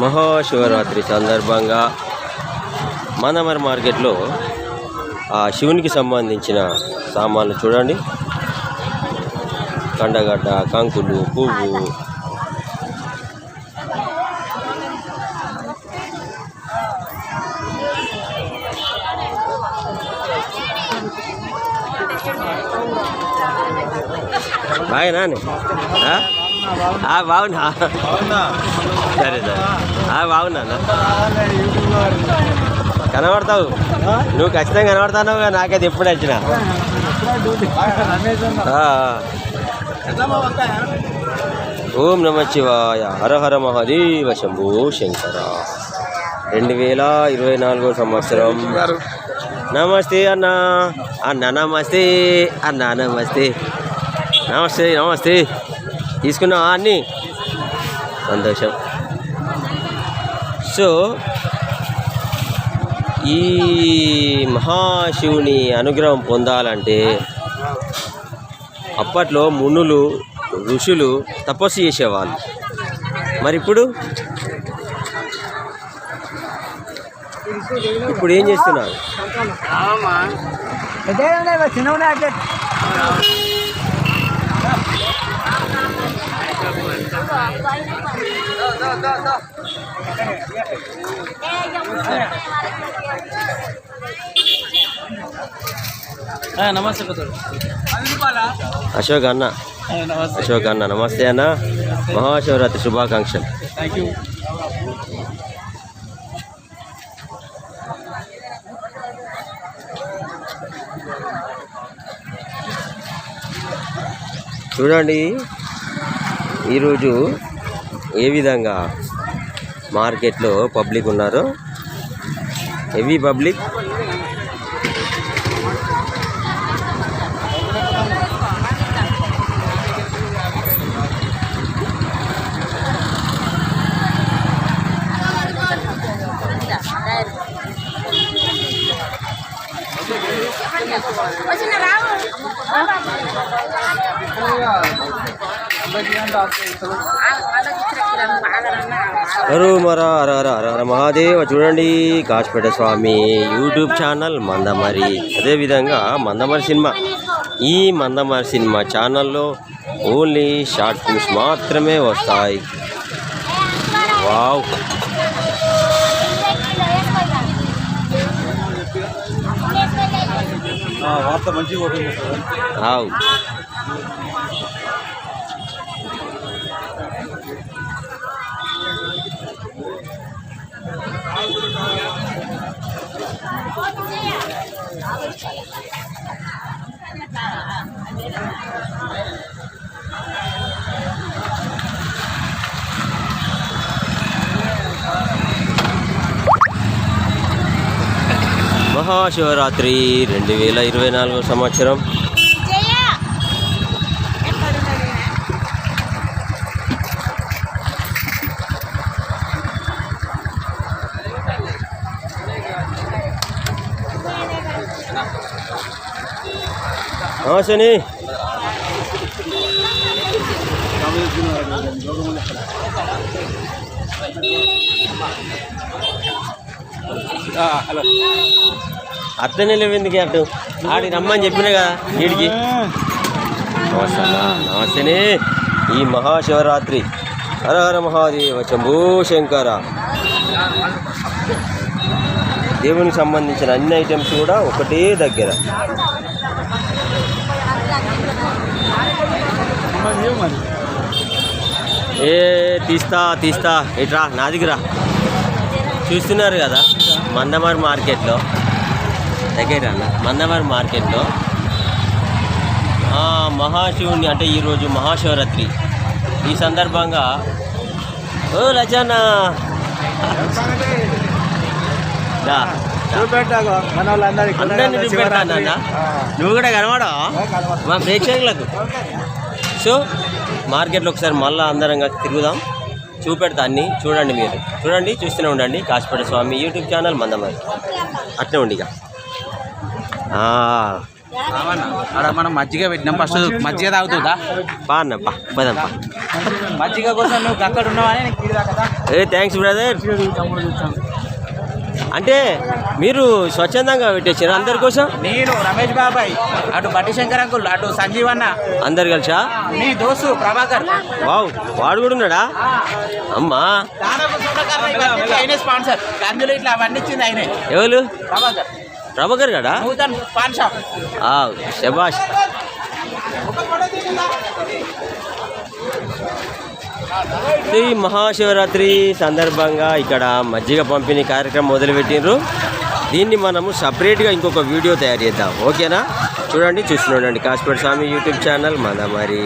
మహాశివరాత్రి సందర్భంగా మందమరి మార్కెట్లో ఆ శివునికి సంబంధించిన సామాన్లు చూడండి. కండగడ్డ కంకులు పువ్వు. బాగానా బాగున్నా. సరే సరే. ఆ, బాగున్నా అన్న. కనబడతావు. నువ్వు ఖచ్చితంగా కనబడతావు నాకైతే ఎప్పుడు వచ్చిన ఓం నమ శివాయ. హర హర మహదేవ శంభో శంకర. రెండు వేల ఇరవై నాలుగో సంవత్సరం. నమస్తే అన్న. అన్న నమస్తే. అన్న నమస్తే. నమస్తే నమస్తే. తీసుకున్నావా అన్నీ. సంతోషం. సో ఈ మహాశివుని అనుగ్రహం పొందాలంటే అప్పట్లో మునులు ఋషులు తపస్సు చేసేవాళ్ళు. మరి ఇప్పుడు? ఇప్పుడు ఏం చేస్తున్నారు? నమస్తే అశోక్ అన్న. అశోక్ అన్న నమస్తే అన్న. మహాశివరాత్రి శుభాకాంక్షలు. చూడండి ఈరోజు ఏ విధంగా మార్కెట్లో పబ్లిక్ ఉన్నారు? హెవీ పబ్లిక్ వచ్చిన రావు హరు మర హర హర హర హర మహాదేవ చూడండి కాశపేట స్వామి యూట్యూబ్ ఛానల్ మందమరి. అదేవిధంగా మందమరి సినిమా. ఈ మందమరి సినిమా ఛానల్లో ఓన్లీ షార్ట్ ఫిల్మ్స్ మాత్రమే వస్తాయి. వావ్. వార్త మంచిగా మహాశివరాత్రి రెండు వేల ఇరవై నాలుగో సంవత్సరం. శని ఎక్కడున్నాడు నమస్తేని హలో. అట్లనే లేవు ఎందుకు అటు? ఆడి రమ్మని చెప్పినా కదా వీడికి. నమస్తే నమస్తేనే. ఈ మహాశివరాత్రి. హర హర మహాదేవ శంభూ శంకర. దేవునికి సంబంధించిన అన్ని ఐటమ్స్ కూడా ఒకటే దగ్గర. మరి. ఏ తీస్తా తీస్తా. ఇట్రా నా దగ్గర చూస్తున్నారు కదా మందమార్ మార్కెట్లో. దగ్గర అన్న మందమార్ మార్కెట్లో. మహాశివుని అంటే ఈరోజు మహాశివరాత్రి. ఈ సందర్భంగా ఓ అందరినీ అన్న నువ్వు కూడా కనబడా మా ప్రేక్షకులకు. సో మార్కెట్లో ఒకసారి మళ్ళీ అందరం కలిసి తిరుగుదాం. చూపెడతా అన్ని. చూడండి మీరు. చూడండి చూస్తూనే ఉండండి. కాశీపేట స్వామి యూట్యూబ్ ఛానల్ మందమారి అట్నే ఉండి ఇక. మనం మజ్జిగ పెట్టినాం. ఫస్ట్ మజ్జిగ తాగుతుందా? పా పదం మజ్జిగ కోసం నువ్వు అక్కడ కదా ఏ థ్యాంక్స్ బ్రదర్ అంటే మీరు స్వచ్ఛందంగా పెట్టేసారు అందరి కోసం? నేను రమేష్ బాబాయ్ అటు బట్టి శంకర్ అంకుల్ అటు సంజీవ్ అన్న. అందరు కలిసా? నీ దోస్తు ప్రభాకర్. వావ్ వాడు కూడా ఉన్నాడా? అమ్మా. ఆయనే స్పాన్సర్. అందులో ఇట్లా అవన్నీ ఇచ్చింది ఆయనే. ఎవరు? ప్రభాకర్. ప్రభాకర్ గడా? నూతన్ పాన్ షాప్. ఆ, శబాష్ ఈ మహాశివరాత్రి సందర్భంగా ఇక్కడ మజ్జిగ పంపిణీ కార్యక్రమం మొదలుపెట్టిండ్రు. దీన్ని మనము సపరేట్గా ఇంకొక వీడియో తయారు చేద్దాం. ఓకేనా? చూడండి చూస్తుండండి కాసిపేట స్వామి యూట్యూబ్ ఛానల్ మన మరి